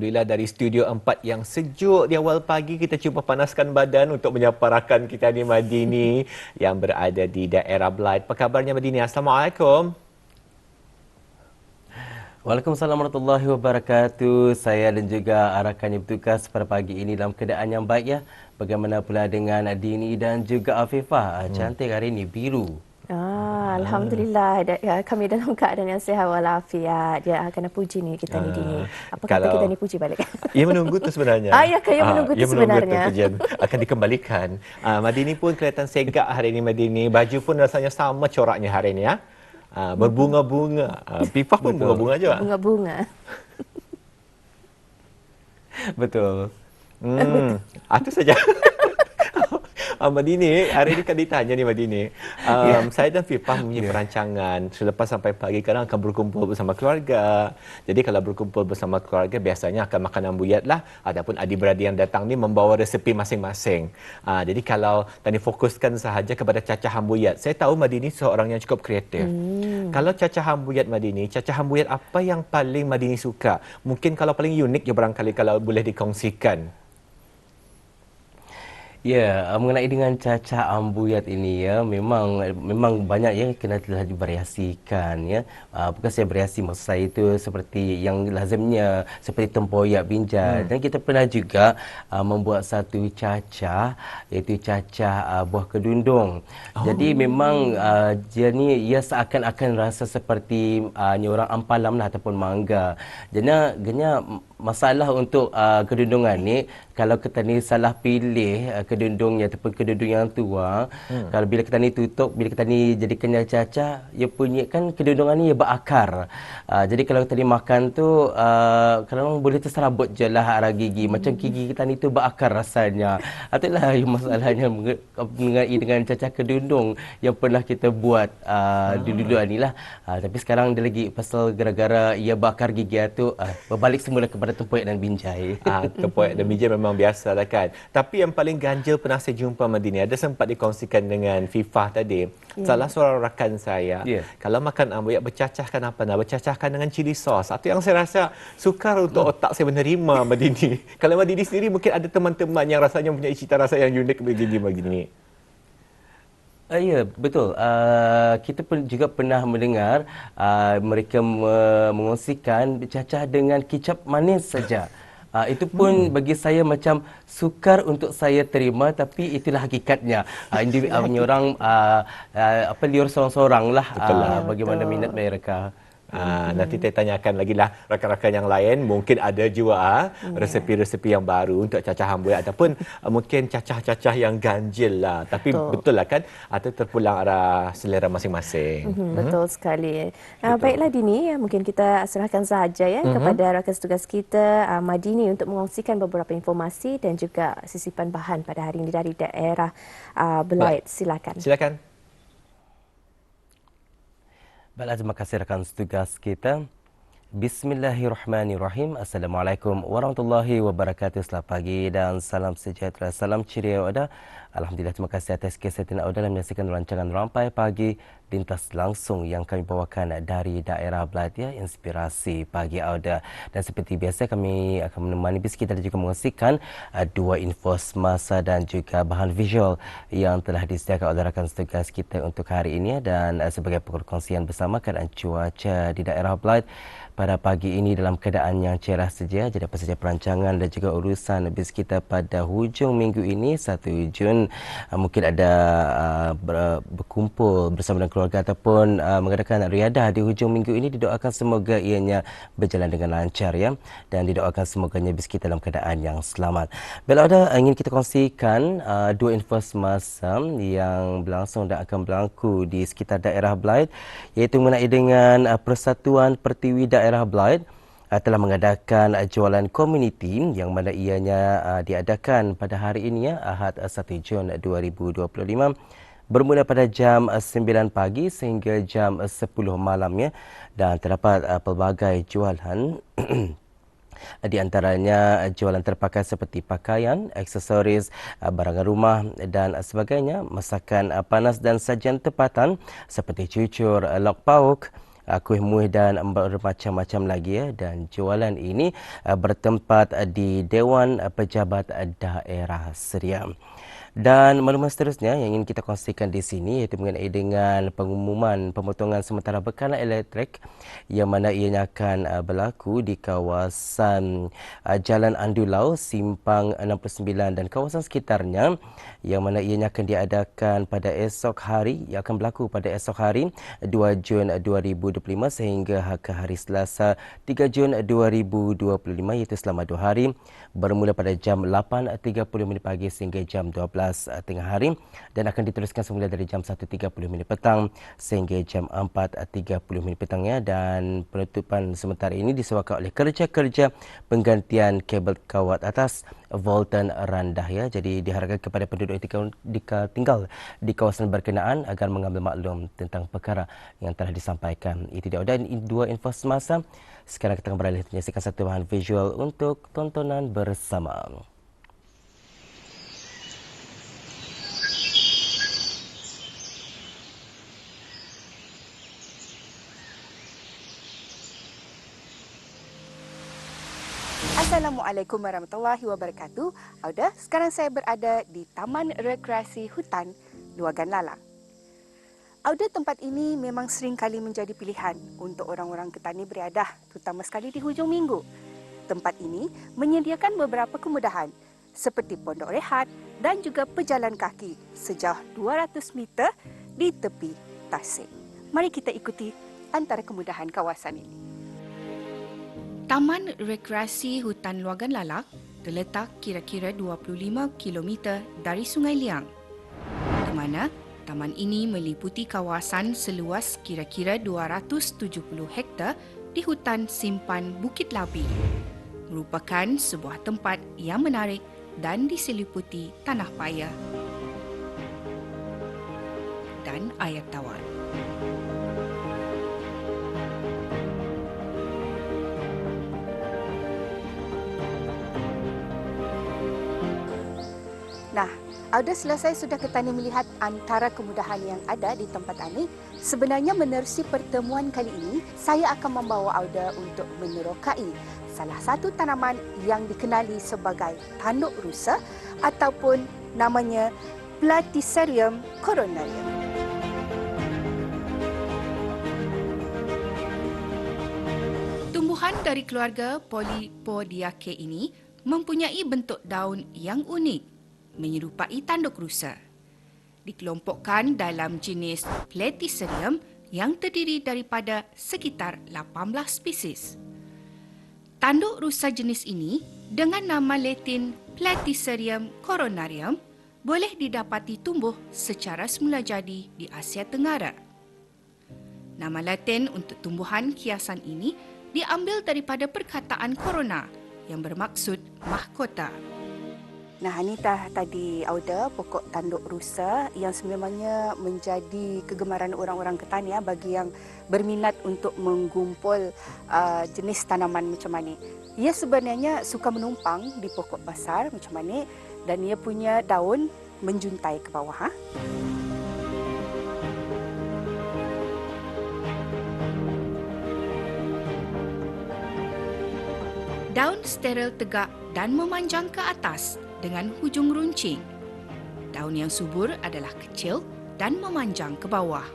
Alhamdulillah dari studio 4 yang sejuk di awal pagi kita cuba panaskan badan untuk menyapa rakan kita ni Madini yang berada di daerah Blight. Apa kabarnya Madini? Assalamualaikum. Waalaikumsalam warahmatullahi wabarakatuh. Saya dan juga rakan yang bertugas pada pagi ini dalam keadaan yang baik ya. Bagaimana pula dengan Dini dan juga Afifah? Hmm. Cantik hari ini biru. Ah, Alhamdulillah ya, kami dalam keadaan yang sihat walafiat. Dia akan puji ni kita ni Dini. Ah, Apa kata kita ni puji balik? Ia menunggu tu sebenarnya. Ah, ya, ia menunggu tu sebenarnya. Menunggu tu akan dikembalikan. Ah, Madini pun kelihatan segak hari ini Madini. Baju pun rasanya sama coraknya hari ini ya. Ah, berbunga-bunga. Ah, Pipah pun bunga-bunga juga. Bunga-bunga. Betul. Hmm, ah, itu saja. Uh, Madini, hari ini kan ditanya ni Madini. Um, yeah. Saya dan Fipah punya yeah. perancangan. Selepas sampai pagi kadang akan berkumpul bersama keluarga. Jadi kalau berkumpul bersama keluarga biasanya akan makan ambuyat lah. Ataupun adik-beradik yang datang ni membawa resepi masing-masing. Uh, jadi kalau tadi fokuskan sahaja kepada cacah ambuyat. Saya tahu Madini seorang yang cukup kreatif. Hmm. Kalau cacah ambuyat Madini, cacah ambuyat apa yang paling Madini suka? Mungkin kalau paling unik ya barangkali kalau boleh dikongsikan. Ya, mengenai dengan cacah ambuyat ini ya, memang memang banyak ya kena telah divariasikan ya. Uh, bukan saya variasi maksud saya itu seperti yang lazimnya seperti tempoyak binjai hmm. dan kita pernah juga uh, membuat satu cacah iaitu cacah uh, buah kedundung. Oh. Jadi memang uh, dia ni ia seakan-akan rasa seperti uh, orang ampalam lah ataupun mangga. Jadi genya masalah untuk uh, kedundungan ni kalau kita ni salah pilih uh, kedundungnya ataupun kedundung yang tua hmm. kalau bila kita ni tutup bila kita ni jadi kenyal caca ia punya kan kedundungan ni ia berakar uh, jadi kalau kita ni makan tu uh, kalau boleh terserabut je lah arah gigi hmm. macam gigi kita ni tu berakar rasanya itulah masalahnya mengenai dengan caca kedundung yang pernah kita buat uh, hmm. dulu-dulu ni lah uh, tapi sekarang dia lagi pasal gara-gara ia bakar gigi tu uh, berbalik semula kepada ada tempoyak dan binjai. Ah, tempoyak dan binjai memang biasa lah kan. Tapi yang paling ganjil pernah saya jumpa Madini, ada sempat dikongsikan dengan Fifah tadi. Yeah. Salah seorang rakan saya, yeah. kalau makan amboyak bercacahkan apa nak? Bercacahkan dengan cili sos. Itu yang saya rasa sukar untuk hmm. otak saya menerima Madini. kalau Madini sendiri mungkin ada teman-teman yang rasanya punya cita rasa yang unik begini begini. Uh, ya, betul. Uh, kita pun juga pernah mendengar uh, mereka me- mengongsikan cacah dengan kicap manis saja. Uh, itu pun hmm. bagi saya macam sukar untuk saya terima tapi itulah hakikatnya. Uh, individu uh, orang uh, uh, apa liur seorang-seorang lah uh, bagaimana minat mereka. Uh, nanti saya tanyakan lagi lah rakan-rakan yang lain. Mungkin ada juga uh, resepi-resepi yang baru untuk cacah hambui ataupun uh, mungkin cacah-cacah yang ganjil lah. Tapi betul, betul lah kan? Atau terpulang arah selera masing-masing. Mm-hmm, betul hmm? sekali uh, baiklah Dini ya, mungkin kita serahkan sahaja ya mm-hmm. kepada rakan tugas kita uh, Madini untuk mengongsikan beberapa informasi dan juga sisipan bahan pada hari ini dari daerah uh, Belait silakan. Silakan Baiklah, terima kasih rakan tugas kita. Bismillahirrahmanirrahim. Assalamualaikum warahmatullahi wabarakatuh. Selamat pagi dan salam sejahtera. Salam ceria ada. Alhamdulillah terima kasih atas kesetiaan anda dalam menyaksikan rancangan Rampai Pagi lintas langsung yang kami bawakan dari daerah Beladia Inspirasi Pagi Auda. Dan seperti biasa kami akan menemani bis kita dan juga mengosikan uh, dua info semasa dan juga bahan visual yang telah disediakan oleh rakan setugas kita untuk hari ini dan uh, sebagai perkongsian bersama keadaan cuaca di daerah Beladia pada pagi ini dalam keadaan yang cerah saja. Jadi apa saja perancangan dan juga urusan bis kita pada hujung minggu ini 1 Jun uh, mungkin ada uh, ber, berkumpul bersama dengan keluarga ataupun uh, mengadakan riadah di hujung minggu ini didoakan semoga ianya berjalan dengan lancar ya dan didoakan semoga bis kita dalam keadaan yang selamat. Bila ada ingin kita kongsikan dua info semasa yang berlangsung dan akan berlaku di sekitar daerah Blight iaitu mengenai dengan Persatuan Pertiwi Daerah daerah Blight uh, telah mengadakan uh, jualan komuniti yang mana ianya uh, diadakan pada hari ini ya Ahad 1 Jun 2025 bermula pada jam 9 pagi sehingga jam 10 malam ya dan terdapat pelbagai jualan. Di antaranya jualan terpakai seperti pakaian, aksesoris, barangan rumah dan sebagainya, masakan panas dan sajian tempatan seperti cucur, lok pauk, uh, kuih muih dan bermacam-macam lagi ya dan jualan ini uh, bertempat di Dewan Pejabat Daerah Seriam. Dan maklumat seterusnya yang ingin kita kongsikan di sini iaitu mengenai dengan pengumuman pemotongan sementara bekalan elektrik yang mana ianya akan uh, berlaku di kawasan uh, Jalan Andulau, Simpang 69 dan kawasan sekitarnya yang mana ianya akan diadakan pada esok hari yang akan berlaku pada esok hari 2 Jun 2025 sehingga ke hari Selasa 3 Jun 2025 iaitu selama dua hari bermula pada jam 8.30 pagi sehingga jam 12 uh, tengah hari dan akan diteruskan semula dari jam 1.30 minit petang sehingga jam 4.30 minit petangnya dan penutupan sementara ini disebabkan oleh kerja-kerja penggantian kabel kawat atas Voltan rendah ya. Jadi diharapkan kepada penduduk yang tinggal di kawasan berkenaan agar mengambil maklum tentang perkara yang telah disampaikan. Itu dia. Dan dua info semasa. Sekarang kita akan beralih menyaksikan satu bahan visual untuk tontonan bersama. Assalamualaikum warahmatullahi wabarakatuh. Auda, sekarang saya berada di Taman Rekreasi Hutan Luagan Lalang. Auda tempat ini memang sering kali menjadi pilihan untuk orang-orang ketani beriadah, terutama sekali di hujung minggu. Tempat ini menyediakan beberapa kemudahan seperti pondok rehat dan juga pejalan kaki sejauh 200 meter di tepi tasik. Mari kita ikuti antara kemudahan kawasan ini. Taman Rekreasi Hutan Luagan Lalak terletak kira-kira 25 km dari Sungai Liang. Di mana taman ini meliputi kawasan seluas kira-kira 270 hektar di hutan simpan Bukit Labi. Merupakan sebuah tempat yang menarik dan diseliputi tanah paya dan air tawar. Nah, ada selesai sudah ketani melihat antara kemudahan yang ada di tempat ini. Sebenarnya menerusi pertemuan kali ini, saya akan membawa Auda untuk menerokai salah satu tanaman yang dikenali sebagai tanduk rusa ataupun namanya Platycerium coronarium. Tumbuhan dari keluarga Polypodiaceae ini mempunyai bentuk daun yang unik menyerupai tanduk rusa. Dikelompokkan dalam jenis Platycerium yang terdiri daripada sekitar 18 spesies. Tanduk rusa jenis ini dengan nama latin Platycerium coronarium boleh didapati tumbuh secara semula jadi di Asia Tenggara. Nama latin untuk tumbuhan kiasan ini diambil daripada perkataan corona yang bermaksud mahkota. Nah, Anita tadi Auda pokok tanduk rusa yang sebenarnya menjadi kegemaran orang-orang Ketan ya bagi yang berminat untuk menggumpul uh, jenis tanaman macam ini. Ia sebenarnya suka menumpang di pokok besar macam ini dan ia punya daun menjuntai ke bawah. Ha? Daun steril tegak dan memanjang ke atas dengan hujung runcing. Daun yang subur adalah kecil dan memanjang ke bawah.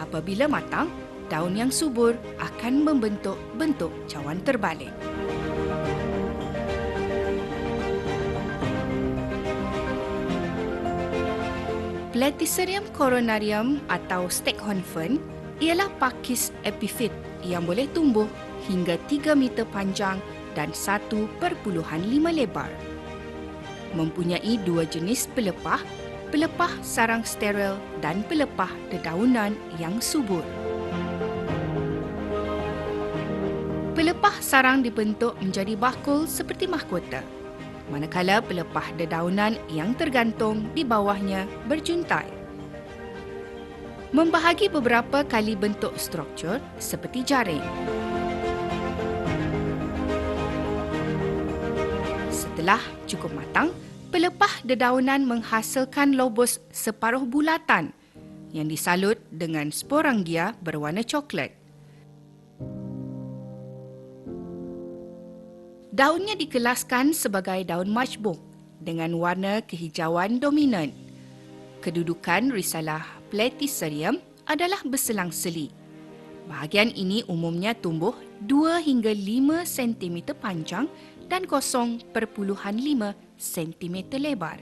Apabila matang, daun yang subur akan membentuk bentuk cawan terbalik. Platycerium coronarium atau staghorn fern ialah pakis epifit yang boleh tumbuh hingga 3 meter panjang dan 1.5 lebar mempunyai dua jenis pelepah, pelepah sarang steril dan pelepah dedaunan yang subur. Pelepah sarang dibentuk menjadi bakul seperti mahkota, manakala pelepah dedaunan yang tergantung di bawahnya berjuntai. Membahagi beberapa kali bentuk struktur seperti jaring. telah cukup matang, pelepah dedaunan menghasilkan lobos separuh bulatan yang disalut dengan sporangia berwarna coklat. Daunnya dikelaskan sebagai daun majbuk dengan warna kehijauan dominan. Kedudukan risalah Platycerium adalah berselang seli. Bahagian ini umumnya tumbuh 2 hingga 5 cm panjang dan 0.5 cm lebar.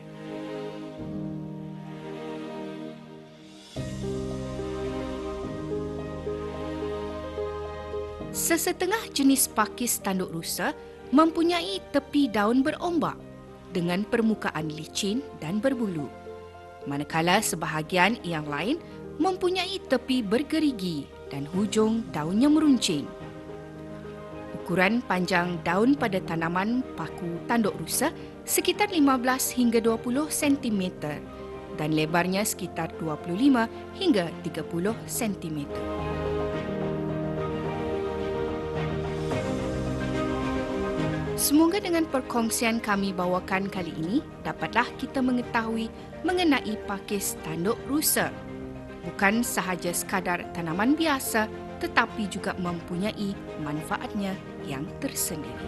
Sesetengah jenis pakis tanduk rusa mempunyai tepi daun berombak dengan permukaan licin dan berbulu. Manakala sebahagian yang lain mempunyai tepi bergerigi dan hujung daunnya meruncing. Ukuran panjang daun pada tanaman paku tanduk rusa sekitar 15 hingga 20 cm dan lebarnya sekitar 25 hingga 30 cm. Semoga dengan perkongsian kami bawakan kali ini dapatlah kita mengetahui mengenai pakis tanduk rusa. Bukan sahaja sekadar tanaman biasa tetapi juga mempunyai manfaatnya yang tersendiri.